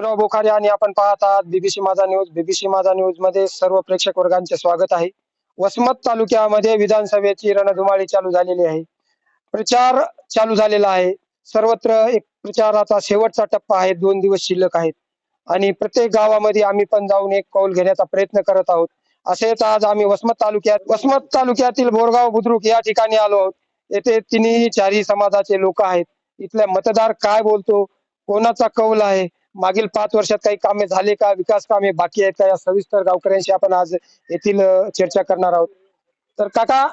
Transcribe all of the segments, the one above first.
भीमराव बोखारे आणि आपण पाहत आहात बीबीसी माझा न्यूज. बीबीसी माझा न्यूजमध्ये सर्व प्रेक्षक वर्गांचे स्वागत आहे. वसमत तालुक्यामध्ये विधानसभेची रणधुमाळी चालू झालेली आहे. प्रचार चालू झालेला आहे. सर्वत्र एक प्रचाराचा शेवटचा टप्पा आहे. दोन दिवस शिल्लक आहेत. आणि प्रत्येक गावामध्ये आम्ही पण जाऊन एक कौल घेण्याचा प्रयत्न करत आहोत. असेच आज आम्ही वसमत तालुक्यात वसमत तालुक्यातील बोरगाव बुद्रुक या ठिकाणी आलो आहोत. येथे तिन्ही चारही समाजाचे लोक आहेत. इथल्या मतदार काय बोलतो? कोणाचा कौल आहे? मागील पाच वर्षात काही कामे झाले का विकास कामे बाकी आहेत का या सविस्तर गावकऱ्यांशी आपण आज येथील चर्चा करणार आहोत. तर काका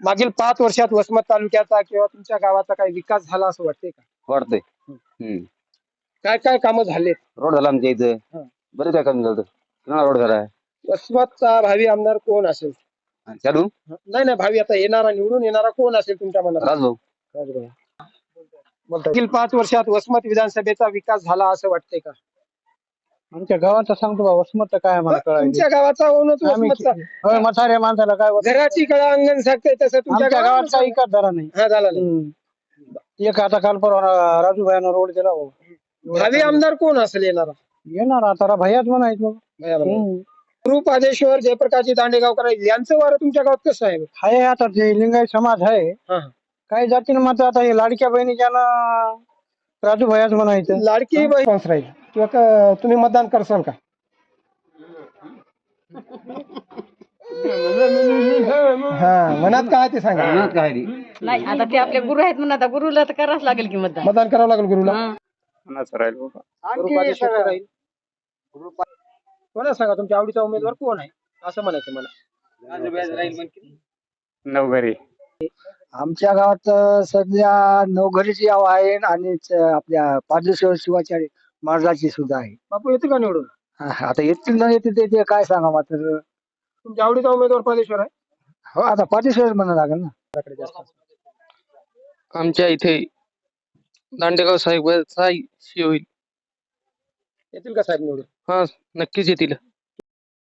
मागील पाच वर्षात वसमत तालुक्याचा किंवा तुमच्या गावाचा काही विकास झाला असं वाटते का? वाटतंय हम्म. काय काय कामं झालेत? रोड झाला आमच्या इथं. बरं काय काम झालं? किंवा रोड झाला? वसमतचा भावी आमदार कोण असेल? चालू नाही नाही भावी आता येणारा निवडून येणारा कोण असेल तुमच्या मनात? राजभाऊ. मागील पाच वर्षात वसमत विधानसभेचा विकास झाला असं वाटतंय का? आमच्या गावाचा सांगतो बा वसमत काय आम्हाला कळायचं तुमच्या गावाचा होऊनच आम्ही वसमतचा. होय, म्हाताऱ्या माणसाला काय घराची कळा अंगण सांगते तसं तुमच्या आमच्या गावात गावात काही धरा नाही. हा झाला. नाही हम्म. एक आता काल परवा राजूभाईनं रोड दिला भाऊ. भावी आमदार कोण असेल येणारा? येणार आता भैयाच म्हणायचं हम्म. जयप्रकाशजी दांडेगावकर यांचं वारं तुमच्या गावात कसं आहे? आहे आता ते लिंगायत समाज आहे हा. काही जातीनं मात्र आता हे लाडक्या बहिणीच्या राजू भैयाच म्हणायचं. लाडकी बहीण. राहील. किंवा क- तुम्ही मतदान करसाल का? हा मनात काय ते सांगा. काय नाही आता ते आपले गुरु आहेत म्हणून आता गुरुला तर करावंच लागेल की मतदान. मतदान करावं लागेल गुरुला. हा. कोणा सांगा तुमच्या आवडीचा उमेदवार कोण आहे? असं म्हणायचं मला. नवघरी आमच्या गावात सध्या नवघरीची हवा आहे आणि आपल्या पादेश्वर शिवाचार्य महाराजाची सुद्धा आहे. बापू येते का निवडून? आता येतील न येतील ते- ते काय सांगा मात्र. तुमच्या आवडीचा उमेदवार पादेश्वर आहे? हो आता पादेश्वर म्हणा लागेल ना. आमच्या इथे दांडेगाव साहेब साई होईल. येतील का साहेब निवडून? हा नक्कीच येतील.